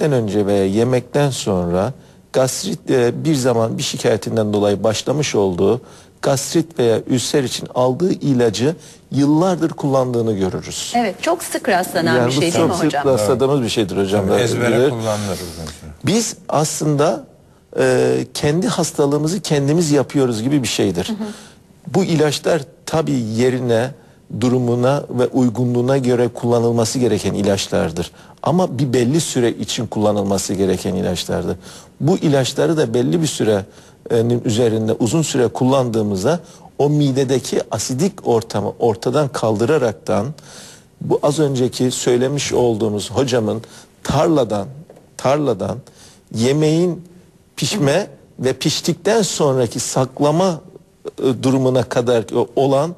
önce veya yemekten sonra gastrit e, bir zaman bir şikayetinden dolayı başlamış olduğu gastrit veya ülser için aldığı ilacı yıllardır kullandığını görürüz. Evet çok sık rastlanan bir bu şey değil mi çok sık hocam? rastladığımız bir şeydir hocam. da Ezbere bilir. kullanılır. Biz aslında e, kendi hastalığımızı kendimiz yapıyoruz gibi bir şeydir. Bu ilaçlar tabii yerine, durumuna ve uygunluğuna göre kullanılması gereken ilaçlardır. Ama bir belli süre için kullanılması gereken ilaçlardır. Bu ilaçları da belli bir sürenin üzerinde uzun süre kullandığımızda o midedeki asidik ortamı ortadan kaldıraraktan bu az önceki söylemiş olduğumuz hocamın tarladan tarladan yemeğin pişme ve piştikten sonraki saklama e, durumuna kadar olan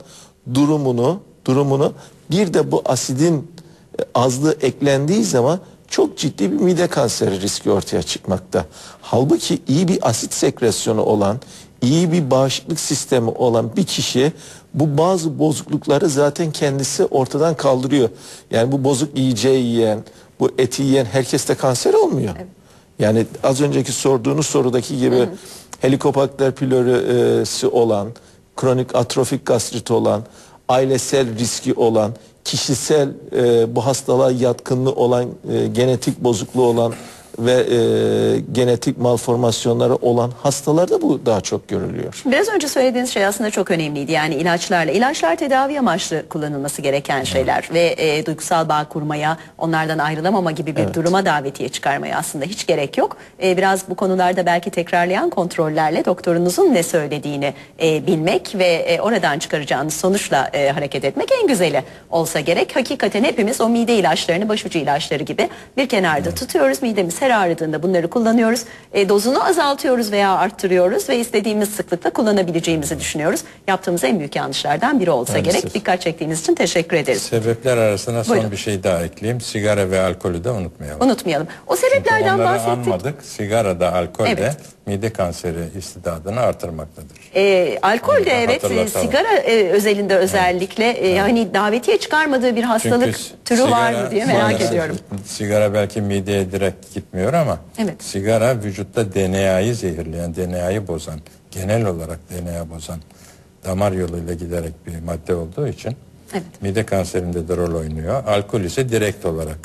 durumunu durumunu bir de bu asidin e, azlığı eklendiği zaman çok ciddi bir mide kanseri riski ortaya çıkmakta. Halbuki iyi bir asit sekresyonu olan, iyi bir bağışıklık sistemi olan bir kişi bu bazı bozuklukları zaten kendisi ortadan kaldırıyor. Yani bu bozuk yiyeceği yiyen, bu eti yiyen herkeste kanser olmuyor. Yani az önceki sorduğunuz sorudaki gibi helikobakter pylori'si olan, kronik atrofik gastrit olan, ailesel riski olan, kişisel e, bu hastalığa yatkınlığı olan, e, genetik bozukluğu olan ve e, genetik malformasyonları olan hastalarda bu daha çok görülüyor. Biraz önce söylediğiniz şey aslında çok önemliydi. Yani ilaçlarla. İlaçlar tedavi amaçlı kullanılması gereken şeyler. Ve e, duygusal bağ kurmaya, onlardan ayrılamama gibi bir duruma davetiye çıkarmaya aslında hiç gerek yok. E, biraz bu konularda belki tekrarlayan kontrollerle doktorunuzun ne söylediğini e, bilmek ve e, oradan çıkaracağınız sonuçla e, hareket etmek en güzeli olsa gerek. Hakikaten hepimiz o mide ilaçlarını, başucu ilaçları gibi bir kenarda tutuyoruz. Midemiz her ağrıdığında bunları kullanıyoruz. E, dozunu azaltıyoruz veya arttırıyoruz ve istediğimiz sıklıkla kullanabileceğimizi düşünüyoruz. Yaptığımız en büyük yanlışlardan biri olsa Maalesef. gerek. Dikkat çektiğiniz için teşekkür ederiz. Sebepler arasına son Buyurun. bir şey daha ekleyeyim. Sigara ve alkolü de unutmayalım. Unutmayalım. O sebeplerden onları bahsettik. anmadık. Sigara da alkol de Evet. Mide kanseri istidadını artırmaktadır. E, alkol de evet e, sigara e, özelinde özellikle e, hani davetiye çıkarmadığı bir hastalık Çünkü türü var sigara- mı diye merak maalesef ediyorum. Sigara belki mideye direkt gitmiyor ama Evet. sigara vücutta DNA'yı zehirleyen, DNA'yı bozan, genel olarak DNA bozan damar yoluyla giderek bir madde olduğu için Evet. mide kanserinde de rol oynuyor. Alkol ise direkt olarak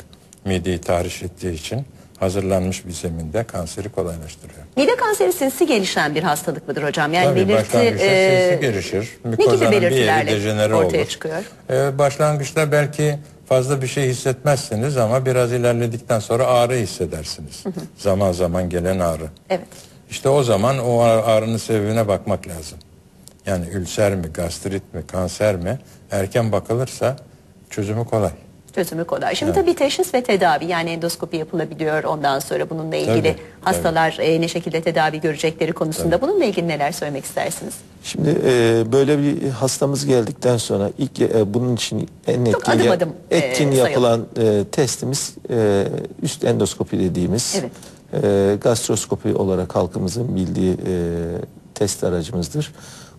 mideyi tahriş ettiği için hazırlanmış bir zeminde kanseri kolaylaştırıyor. Mide kanseri sinsi gelişen bir hastalık mıdır hocam? Yani Tabii belirti başlangıçta e, sinsi gelişir. ne gibi Mikozanın bir yeri belirtilerle dejenere ortaya olur. çıkıyor? Ee, başlangıçta belki fazla bir şey hissetmezsiniz ama biraz ilerledikten sonra ağrı hissedersiniz. Zaman zaman gelen ağrı. Evet. İşte o zaman o ağ- ağrının sebebine bakmak lazım. Yani ülser mi, gastrit mi, kanser mi? Erken bakılırsa çözümü kolay. Çözümü kolay. Şimdi tabii teşhis ve tedavi yani endoskopi yapılabiliyor ondan sonra bununla ilgili Tabii, hastalar e, ne şekilde tedavi görecekleri konusunda bununla ilgili neler söylemek istersiniz? Şimdi e, böyle bir hastamız geldikten sonra ilk e, bunun için en Çok etkin, adım adım, e, etkin sayalım. yapılan e, testimiz e, üst endoskopi dediğimiz Evet. e, gastroskopi olarak halkımızın bildiği e, test aracımızdır.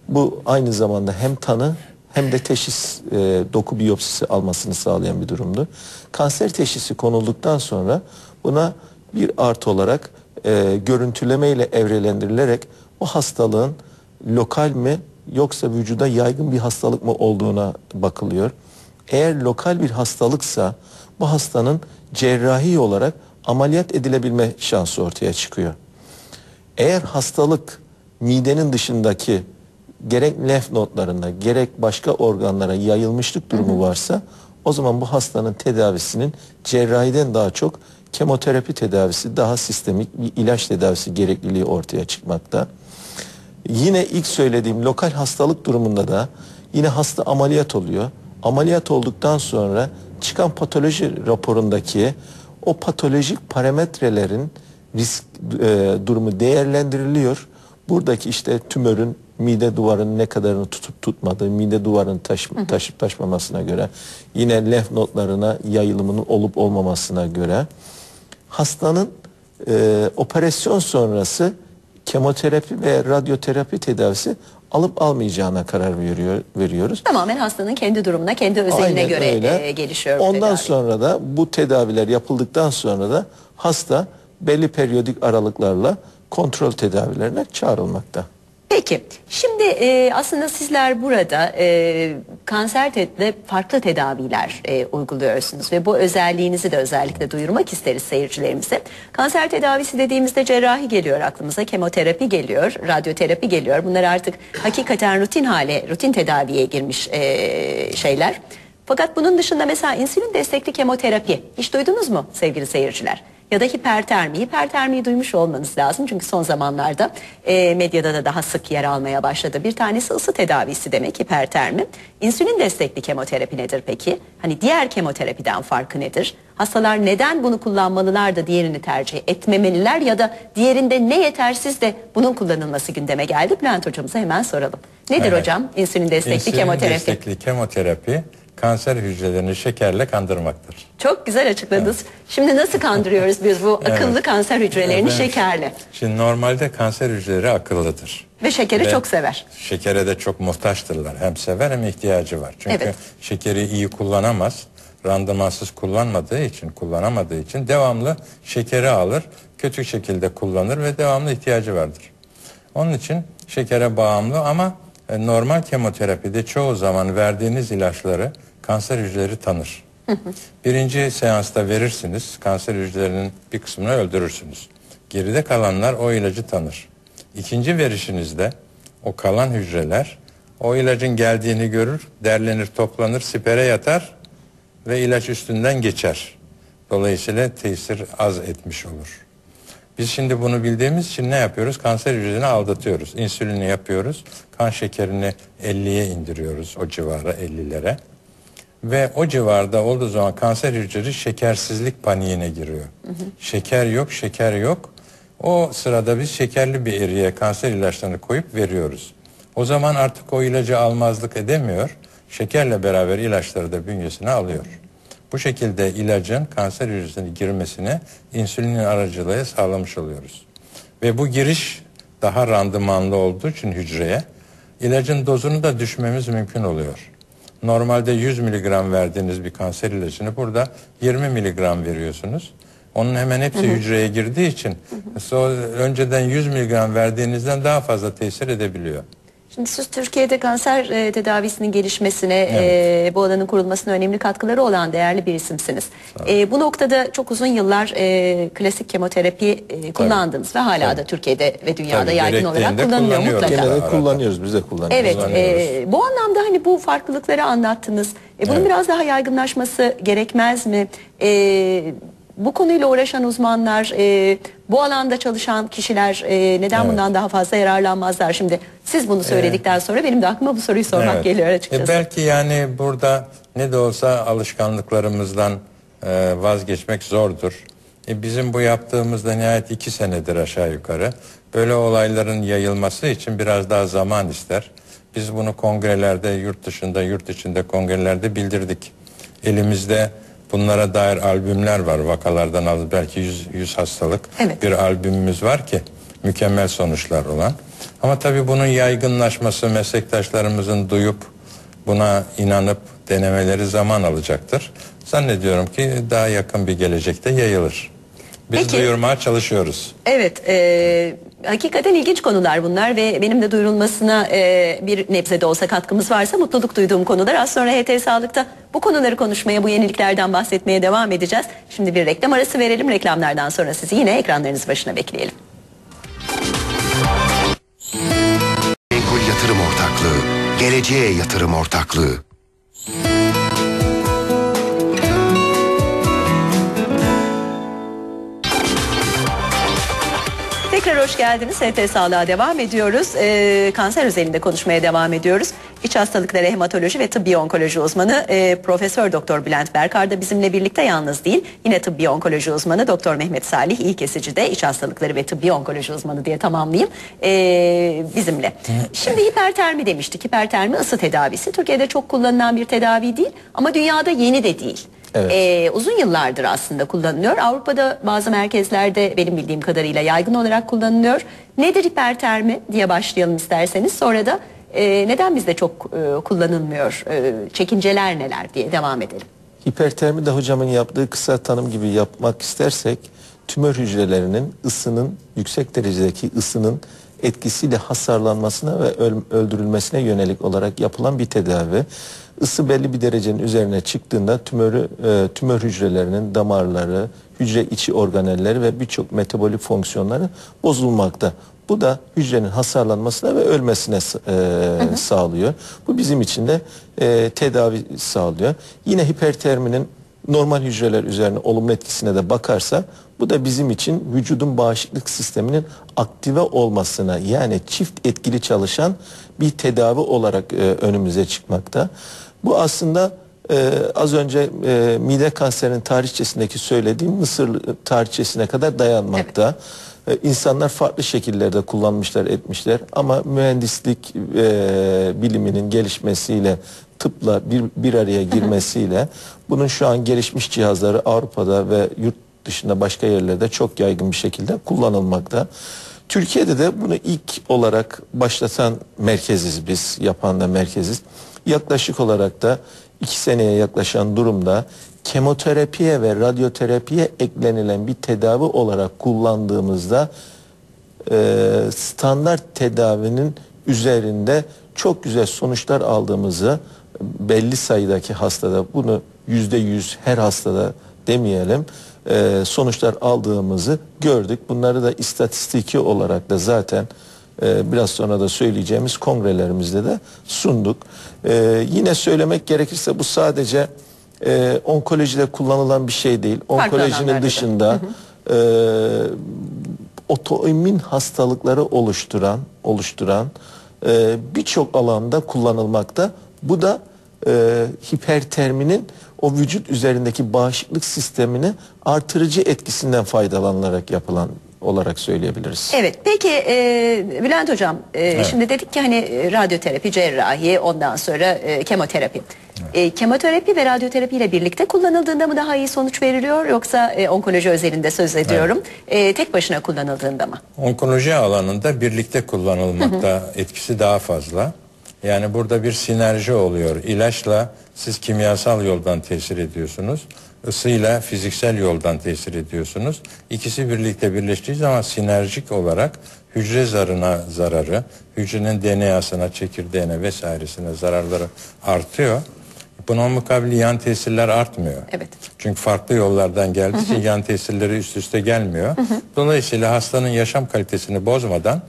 Bu aynı zamanda hem tanı hem de teşhis e, doku biyopsisi almasını sağlayan bir durumdur. Kanser teşhisi konulduktan sonra buna bir artı olarak e, görüntüleme ile evrelendirilerek o hastalığın lokal mi yoksa vücuda yaygın bir hastalık mı olduğuna bakılıyor. Eğer lokal bir hastalıksa bu hastanın cerrahi olarak ameliyat edilebilme şansı ortaya çıkıyor. Eğer hastalık midenin dışındaki gerek lenf nodlarına gerek başka organlara yayılmışlık durumu varsa o zaman bu hastanın tedavisinin cerrahiden daha çok kemoterapi tedavisi daha sistemik bir ilaç tedavisi gerekliliği ortaya çıkmakta. Yine ilk söylediğim lokal hastalık durumunda da yine hasta ameliyat oluyor. Ameliyat olduktan sonra çıkan patoloji raporundaki o patolojik parametrelerin risk e, durumu değerlendiriliyor. Buradaki işte tümörün mide duvarının ne kadarını tutup tutmadığı, mide duvarının taş, taşıp taşmamasına göre, yine lenf nodlarına yayılımının olup olmamasına göre hastanın e, operasyon sonrası kemoterapi ve radyoterapi tedavisi alıp almayacağına karar veriyor, veriyoruz. Tamamen hastanın kendi durumuna, kendi özeline Aynen göre öyle. e, gelişiyor Ondan tedavi. sonra da bu tedaviler yapıldıktan sonra da hasta belli periyodik aralıklarla kontrol tedavilerine çağrılmakta. Peki şimdi e, aslında sizler burada e, kanser te- farklı tedaviler e, uyguluyorsunuz ve bu özelliğinizi de özellikle duyurmak isteriz seyircilerimize. Kanser tedavisi dediğimizde cerrahi geliyor aklımıza, kemoterapi geliyor, radyoterapi geliyor. Bunlar artık hakikaten rutin hale, rutin tedaviye girmiş e, şeyler. Fakat bunun dışında mesela insülin destekli kemoterapi hiç duydunuz mu sevgili seyirciler? Ya da hipertermi. Hipertermiyi duymuş olmanız lazım çünkü son zamanlarda e, medyada da daha sık yer almaya başladı. Bir tanesi ısı tedavisi demek hipertermi. İnsülin destekli kemoterapi nedir peki? Hani diğer kemoterapiden farkı nedir? Hastalar neden bunu kullanmalılar da diğerini tercih etmemeliler ya da diğerinde ne yetersiz de bunun kullanılması gündeme geldi? Bülent hocamıza hemen soralım. Nedir Evet. hocam insülin destekli İnsülin kemoterapi? destekli kemoterapi kanser hücrelerini şekerle kandırmaktır. Çok güzel açıkladınız. Şimdi nasıl kandırıyoruz biz bu akıllı kanser hücrelerini Evet. şekerle? Şimdi normalde kanser hücreleri akıllıdır. Ve şekeri Ve çok sever. Şekere de çok muhtaçtırlar. Hem sever hem ihtiyacı var. Çünkü Evet. şekeri iyi kullanamaz. Randımansız kullanmadığı için, kullanamadığı için devamlı şekeri alır. Kötü şekilde kullanır ve devamlı ihtiyacı vardır. Onun için şekere bağımlı ama normal kemoterapide çoğu zaman verdiğiniz ilaçları kanser hücreleri tanır. Birinci seansta verirsiniz, kanser hücrelerinin bir kısmını öldürürsünüz. Geride kalanlar o ilacı tanır. İkinci verişinizde o kalan hücreler o ilacın geldiğini görür, derlenir, toplanır, sipere yatar ve ilaç üstünden geçer. Dolayısıyla tesir az etmiş olur. Biz şimdi bunu bildiğimiz için ne yapıyoruz? Kanser hücrelerini aldatıyoruz. İnsülini yapıyoruz. Kan şekerini 50'ye indiriyoruz o civara 50'lere. Ve o civarda olduğu zaman kanser hücreleri şekersizlik paniğine giriyor. Şeker yok, şeker yok. O sırada biz şekerli bir eriye kanser ilaçlarını koyup veriyoruz. O zaman artık o ilacı almazlık edemiyor. Şekerle beraber ilaçları da bünyesine alıyor. Bu şekilde ilacın kanser hücresine girmesini insülinin aracılığıyla sağlamış oluyoruz. Ve bu giriş daha randımanlı olduğu için hücreye ilacın dozunu da düşmemiz mümkün oluyor. Normalde 100 miligram verdiğiniz bir kanser ilacını burada 20 miligram veriyorsunuz. Onun hemen hepsi hücreye girdiği için so- önceden 100 miligram verdiğinizden daha fazla tesir edebiliyor. Şimdi siz Türkiye'de kanser e, tedavisinin gelişmesine, e, bu alanın kurulmasına önemli katkıları olan değerli bir isimsiniz. E, bu noktada çok uzun yıllar e, klasik kemoterapi e, kullandınız ve hala da Türkiye'de ve dünyada Tabii, yaygın olarak kullanılıyor mutlaka. Gene de arada. kullanıyoruz, biz de kullanıyoruz. Evet, kullanıyoruz. e, bu anlamda hani bu farklılıkları anlattınız. E, bunun Evet. biraz daha yaygınlaşması gerekmez mi? E, bu konuyla uğraşan uzmanlar, e, bu alanda çalışan kişiler e, neden Evet. bundan daha fazla yararlanmazlar? Şimdi siz bunu söyledikten sonra benim de aklıma bu soruyu sormak Evet. geliyor açıkçası. E belki yani burada ne de olsa alışkanlıklarımızdan e, vazgeçmek zordur. E bizim bu yaptığımızda nihayet iki senedir aşağı yukarı. Böyle olayların yayılması için biraz daha zaman ister. Biz bunu kongrelerde, yurt dışında, yurt içinde kongrelerde bildirdik. Elimizde bunlara dair albümler var. Vakalardan alıp belki 100, 100 hastalık Evet. bir albümümüz var ki mükemmel sonuçlar olan. Ama tabii bunun yaygınlaşması meslektaşlarımızın duyup buna inanıp denemeleri zaman alacaktır. Zannediyorum ki daha yakın bir gelecekte yayılır. Biz Peki. duyurmaya çalışıyoruz. Evet, e, hakikaten ilginç konular bunlar ve benim de duyurulmasına e, bir nebze de olsa katkımız varsa mutluluk duyduğum konular. Az sonra HT Sağlık'ta bu konuları konuşmaya, bu yeniliklerden bahsetmeye devam edeceğiz. Şimdi bir reklam arası verelim. Reklamlardan sonra sizi yine ekranlarınız başına bekleyelim. Menkul Yatırım Ortaklığı, Geleceğe Yatırım Ortaklığı. Geldiniz. HT Sağlığa devam ediyoruz. Ee, kanser özelinde konuşmaya devam ediyoruz. İç hastalıkları hematoloji ve tıbbi onkoloji uzmanı e, Profesör Doktor Bülent Berkar da bizimle birlikte yalnız değil. Yine tıbbi onkoloji uzmanı Doktor Mehmet Salih İyi Kesici de iç hastalıkları ve tıbbi onkoloji uzmanı diye tamamlayayım. Ee, bizimle. Şimdi hipertermi demiştik. Hipertermi ısı tedavisi. Türkiye'de çok kullanılan bir tedavi değil ama dünyada yeni de değil. Evet. Ee, uzun yıllardır aslında kullanılıyor. Avrupa'da bazı merkezlerde benim bildiğim kadarıyla yaygın olarak kullanılıyor. Nedir hipertermi diye başlayalım isterseniz. Sonra da e, neden bizde çok e, kullanılmıyor, e, çekinceler neler diye devam edelim. Hipertermi de hocamın yaptığı kısa tanım gibi yapmak istersek tümör hücrelerinin ısının yüksek derecedeki ısının etkisiyle hasarlanmasına ve öl- öldürülmesine yönelik olarak yapılan bir tedavi. Isı belli bir derecenin üzerine çıktığında tümörü e, tümör hücrelerinin damarları, hücre içi organelleri ve birçok metabolik fonksiyonları bozulmakta. Bu da hücrenin hasarlanmasına ve ölmesine e, sağlıyor. Bu bizim için de e, tedavi sağlıyor. Yine hiperterminin normal hücreler üzerine olumlu etkisine de bakarsa bu da bizim için vücudun bağışıklık sisteminin aktive olmasına yani çift etkili çalışan bir tedavi olarak e, önümüze çıkmakta. Bu aslında e, az önce e, mide kanserinin tarihçesindeki söylediğim Mısır tarihçesine kadar dayanmakta. E, İnsanlar farklı şekillerde kullanmışlar etmişler ama mühendislik e, biliminin gelişmesiyle tıpla bir, bir araya girmesiyle bunun şu an gelişmiş cihazları Avrupa'da ve yurt dışında başka yerlerde çok yaygın bir şekilde kullanılmakta. Türkiye'de de bunu ilk olarak başlatan merkeziz biz, yapan da merkeziz. Yaklaşık olarak da iki seneye yaklaşan durumda kemoterapiye ve radyoterapiye eklenilen bir tedavi olarak kullandığımızda e, standart tedavinin üzerinde çok güzel sonuçlar aldığımızı belli sayıdaki hastada bunu yüzde yüz her hastada demeyelim e, sonuçlar aldığımızı gördük. Bunları da istatistiki olarak da zaten biraz sonra da söyleyeceğimiz kongrelerimizde de sunduk. E, yine söylemek gerekirse bu sadece e, onkolojide kullanılan bir şey değil. Onkolojinin alanlarda da. dışında e, otoimmün hastalıkları oluşturan oluşturan e, birçok alanda kullanılmakta. Bu da e, hiperterminin o vücut üzerindeki bağışıklık sistemini artırıcı etkisinden faydalanılarak yapılan olarak söyleyebiliriz. Evet peki e, Bülent Hocam e, şimdi dedik ki hani e, radyoterapi, cerrahi ondan sonra e, kemoterapi. E, kemoterapi ve radyoterapi ile birlikte kullanıldığında mı daha iyi sonuç veriliyor yoksa e, onkoloji özelinde söz ediyorum e, tek başına kullanıldığında mı? Onkoloji alanında birlikte kullanılmakta etkisi daha fazla. Yani burada bir sinerji oluyor. İlaçla siz kimyasal yoldan tesir ediyorsunuz. Isıyla fiziksel yoldan tesir ediyorsunuz. İkisi birlikte birleştiği zaman sinerjik olarak hücre zarına zararı, hücrenin DNA'sına, çekirdeğine vesairesine zararları artıyor. Buna mukabil yan tesirler artmıyor. Evet. Çünkü farklı yollardan geldiği için yan tesirleri üst üste gelmiyor. Dolayısıyla hastanın yaşam kalitesini bozmadan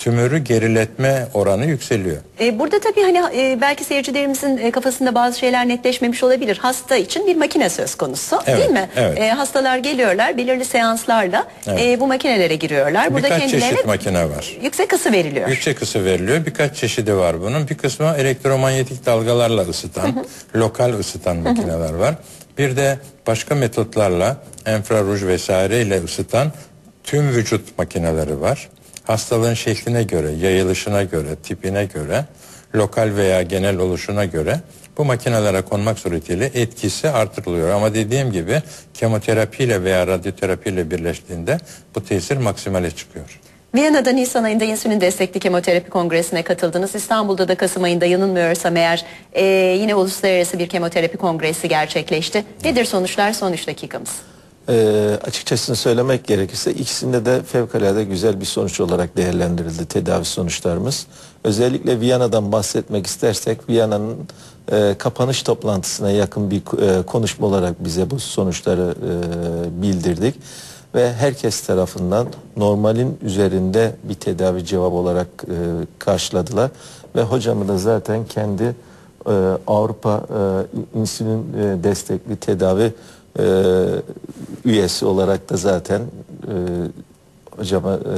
tümörü geriletme oranı yükseliyor. E, burada tabii hani e, belki seyircilerimizin e, kafasında bazı şeyler netleşmemiş olabilir. Hasta için bir makine söz konusu Evet, değil mi? evet. E, hastalar geliyorlar belirli seanslarla e, bu makinelere giriyorlar. Burada Birkaç çeşit makine var. yüksek ısı veriliyor. Yüksek ısı veriliyor. Birkaç çeşidi var bunun. Bir kısmı elektromanyetik dalgalarla ısıtan, lokal ısıtan makineler var. Bir de başka metotlarla infraruj vesaireyle ısıtan tüm vücut makineleri var. Hastalığın şekline göre, yayılışına göre, tipine göre, lokal veya genel oluşuna göre bu makinelere konmak suretiyle etkisi artırılıyor. Ama dediğim gibi kemoterapiyle veya radyoterapiyle birleştiğinde bu tesir maksimale çıkıyor. Viyana'da Nisan ayında insülin destekli kemoterapi kongresine katıldınız. İstanbul'da da Kasım ayında yanılmıyorsam eğer e, yine uluslararası bir kemoterapi kongresi gerçekleşti. Nedir sonuçlar? Son 3 dakikamız. Ee, açıkçasını söylemek gerekirse ikisinde de fevkalade güzel bir sonuç olarak değerlendirildi tedavi sonuçlarımız. Özellikle Viyana'dan bahsetmek istersek Viyana'nın e, kapanış toplantısına yakın bir e, konuşma olarak bize bu sonuçları e, bildirdik. Ve herkes tarafından normalin üzerinde bir tedavi cevabı olarak e, karşıladılar. Ve hocamı da zaten kendi e, Avrupa e, insülin e, destekli tedavi e, üyesi olarak da zaten e, hocama e,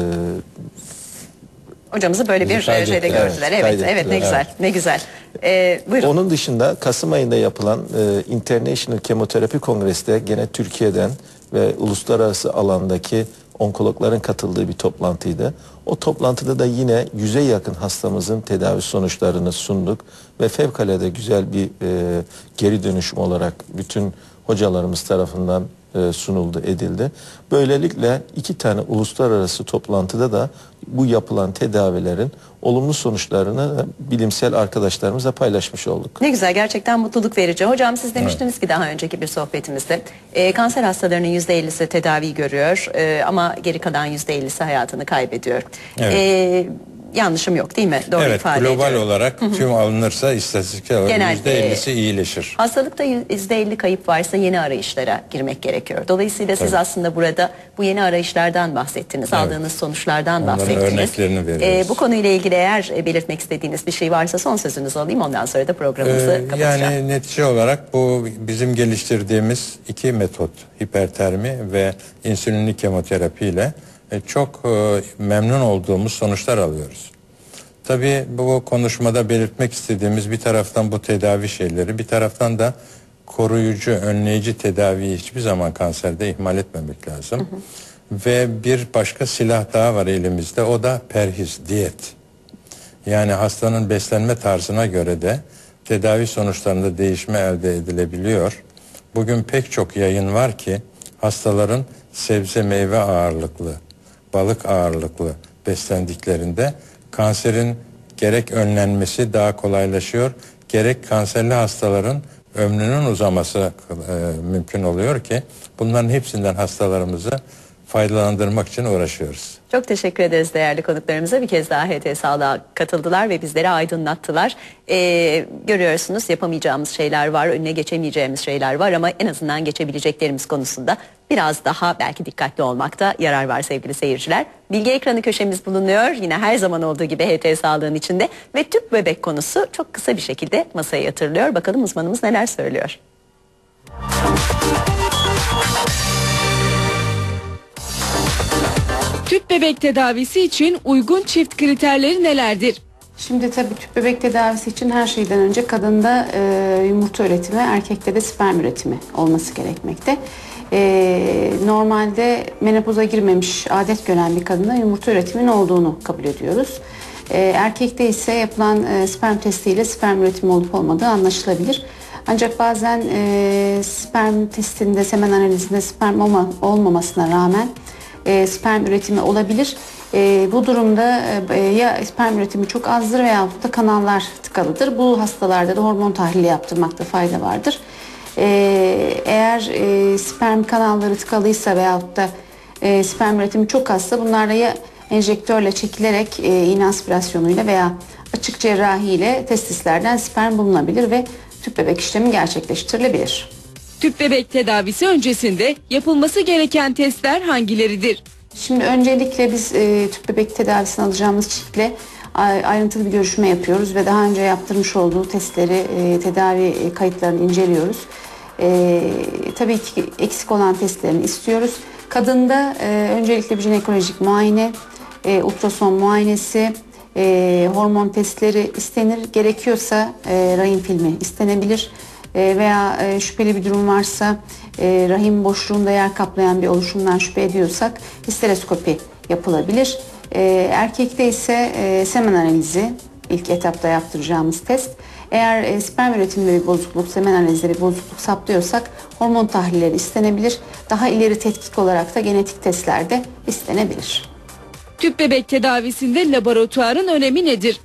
Hocamızı böyle bir Bizi şeyde kaydettiler. gördüler. Evet, kaydettiler, evet ne güzel, ne güzel. E, buyurun. Onun dışında Kasım ayında yapılan e, International Kemoterapi Kongresi de gene Türkiye'den ve uluslararası alandaki onkologların katıldığı bir toplantıydı. O toplantıda da yine yüze yakın hastamızın tedavi sonuçlarını sunduk ve fevkalade güzel bir e, geri dönüşüm olarak bütün hocalarımız tarafından e, sunuldu, edildi. Böylelikle iki tane uluslararası toplantıda da bu yapılan tedavilerin olumlu sonuçlarını bilimsel arkadaşlarımızla paylaşmış olduk. Ne güzel gerçekten mutluluk verici. Hocam siz demiştiniz ki daha önceki bir sohbetimizde e, kanser hastalarının %50'si tedavi görüyor e, ama geri kalan %50'si hayatını kaybediyor. Evet. E, yanlışım yok değil mi? Doğru evet ifade global ediyorum. olarak tüm alınırsa istatistiksel olarak Genel, %50'si e, iyileşir. Hastalıkta %50 kayıp varsa yeni arayışlara girmek gerekiyor. Dolayısıyla siz Tabii. aslında burada bu yeni arayışlardan bahsettiniz. Evet. Aldığınız sonuçlardan Onların bahsettiniz. örneklerini veriyoruz. bu konuyla ilgili eğer e, belirtmek istediğiniz bir şey varsa son sözünüzü alayım. Ondan sonra da programımızı Ee, kapatacağım. yani netice olarak bu bizim geliştirdiğimiz iki metot hipertermi ve insülinli kemoterapi ile e, çok e, memnun olduğumuz sonuçlar alıyoruz. Tabii bu konuşmada belirtmek istediğimiz bir taraftan bu tedavi şeyleri bir taraftan da koruyucu, önleyici tedaviyi hiçbir zaman kanserde ihmal etmemek lazım. Ve bir başka silah daha var elimizde o da perhiz, diyet. Yani hastanın beslenme tarzına göre de tedavi sonuçlarında değişme elde edilebiliyor. Bugün pek çok yayın var ki hastaların sebze meyve ağırlıklı, balık ağırlıklı beslendiklerinde kanserin gerek önlenmesi daha kolaylaşıyor, gerek kanserli hastaların ömrünün uzaması e, mümkün oluyor ki bunların hepsinden hastalarımızı faydalandırmak için uğraşıyoruz. Çok teşekkür ederiz değerli konuklarımıza. Bir kez daha HT Sağlığa katıldılar ve bizleri aydınlattılar. Ee, görüyorsunuz yapamayacağımız şeyler var, önüne geçemeyeceğimiz şeyler var ama en azından geçebileceklerimiz konusunda biraz daha belki dikkatli olmakta yarar var sevgili seyirciler. Bilgi ekranı köşemiz bulunuyor. Yine her zaman olduğu gibi HT Sağlığı'nın içinde ve tüp bebek konusu çok kısa bir şekilde masaya yatırılıyor. Bakalım uzmanımız neler söylüyor. Tüp bebek tedavisi için uygun çift kriterleri nelerdir? Şimdi tabii tüp bebek tedavisi için her şeyden önce kadında e, yumurta üretimi, erkekte de sperm üretimi olması gerekmekte. E, normalde menopoza girmemiş adet gören bir kadında yumurta üretiminin olduğunu kabul ediyoruz. E, erkekte ise yapılan e, sperm testiyle sperm üretimi olup olmadığı anlaşılabilir. Ancak bazen e, sperm testinde, semen analizinde sperm olma, olmamasına rağmen e, sperm üretimi olabilir. E, bu durumda e, ya sperm üretimi çok azdır veya da kanallar tıkalıdır. Bu hastalarda da hormon tahlili yaptırmakta fayda vardır. E, eğer e, sperm kanalları tıkalıysa veyahut da e, sperm üretimi çok azsa bunlarda ya enjektörle çekilerek e, iğne aspirasyonuyla veya açık cerrahiyle testislerden sperm bulunabilir ve tüp bebek işlemi gerçekleştirilebilir. Tüp bebek tedavisi öncesinde yapılması gereken testler hangileridir? Şimdi öncelikle biz e, tüp bebek tedavisini alacağımız çiftle ay- ayrıntılı bir görüşme yapıyoruz ve daha önce yaptırmış olduğu testleri, e, tedavi kayıtlarını inceliyoruz. E, tabii ki eksik olan testlerini istiyoruz. Kadında e, öncelikle bir jinekolojik muayene, e, ultrason muayenesi, e, hormon testleri istenir. Gerekiyorsa e, rahim filmi istenebilir veya e, şüpheli bir durum varsa e, rahim boşluğunda yer kaplayan bir oluşumdan şüphe ediyorsak histeroskopi yapılabilir. E, erkekte ise e, semen analizi ilk etapta yaptıracağımız test. Eğer e, sperm üretiminde bir bozukluk, semen analizleri bozukluk saptıyorsak hormon tahlilleri istenebilir. Daha ileri tetkik olarak da genetik testlerde istenebilir. Tüp bebek tedavisinde laboratuvarın önemi nedir?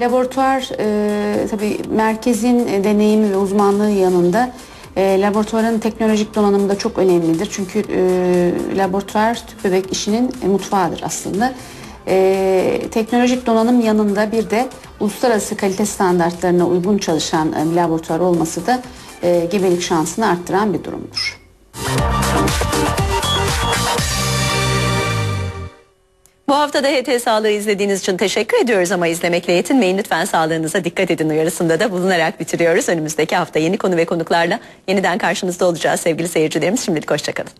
Laboratuvar e, tabii merkezin e, deneyimi ve uzmanlığı yanında e, laboratuvarın teknolojik donanımı da çok önemlidir. Çünkü e, laboratuvar tüp bebek işinin e, mutfağıdır aslında. E, teknolojik donanım yanında bir de uluslararası kalite standartlarına uygun çalışan e, laboratuvar olması da e, gebelik şansını arttıran bir durumdur. Bu hafta da HT Sağlığı izlediğiniz için teşekkür ediyoruz ama izlemekle yetinmeyin. Lütfen sağlığınıza dikkat edin uyarısında da bulunarak bitiriyoruz. Önümüzdeki hafta yeni konu ve konuklarla yeniden karşınızda olacağız sevgili seyircilerimiz. Şimdilik hoşçakalın.